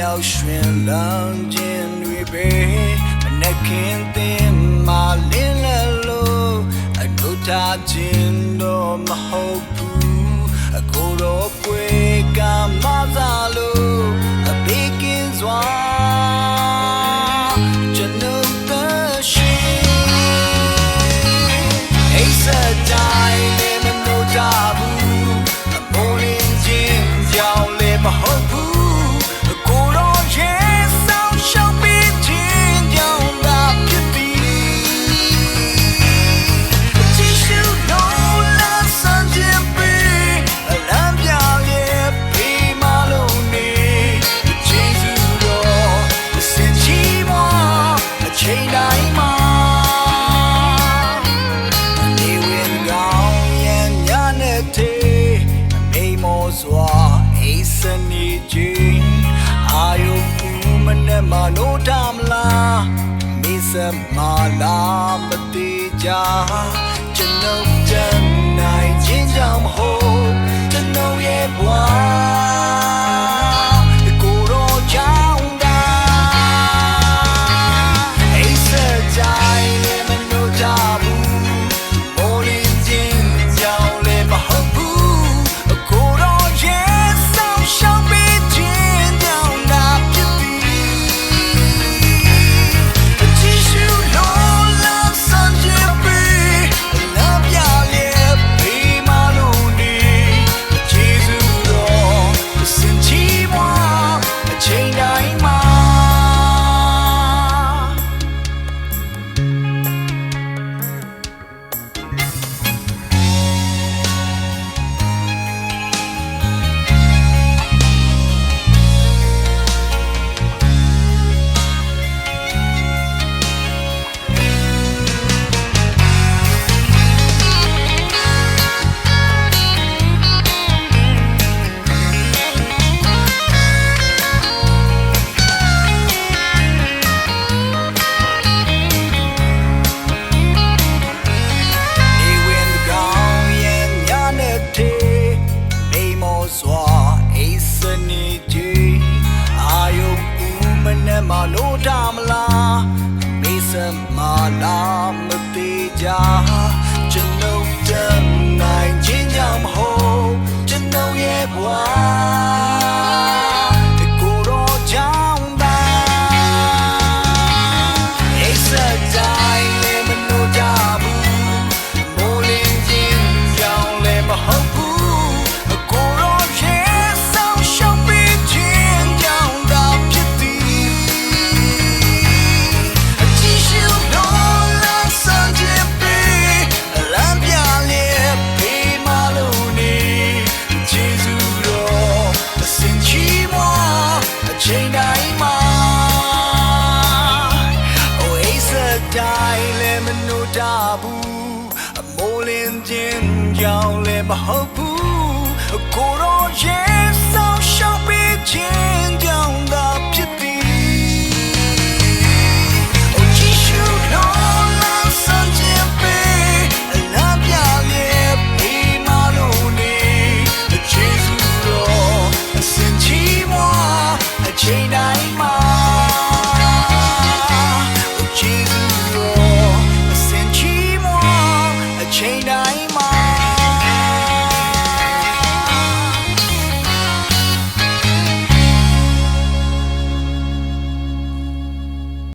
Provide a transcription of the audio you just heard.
မြောက်ရှင်လန်းခြင်းတွေပဲမနှက်ခင်သင်မာလင်းလလို့အနုထာခြင်းတော့မဟုတ် မှာနိုးတမလားမင်းစမလာမတိကြကျွန်ုပ်ကြံ မနိုးတာမလားမေးစမ်းမလားမသေးကြကျွန်ုပ်တမ်းနိုင်ခြင်းကြောင့်မဟုတ်ကျွန်ုပ်ရဲ့ဘဝ ဘူးအမိုးလင်းခြင်းကြောင့်လည်းမဟုတ်ဘူးကိုရောရဲ့ဆောင်ရှောက်ပေးခြင်း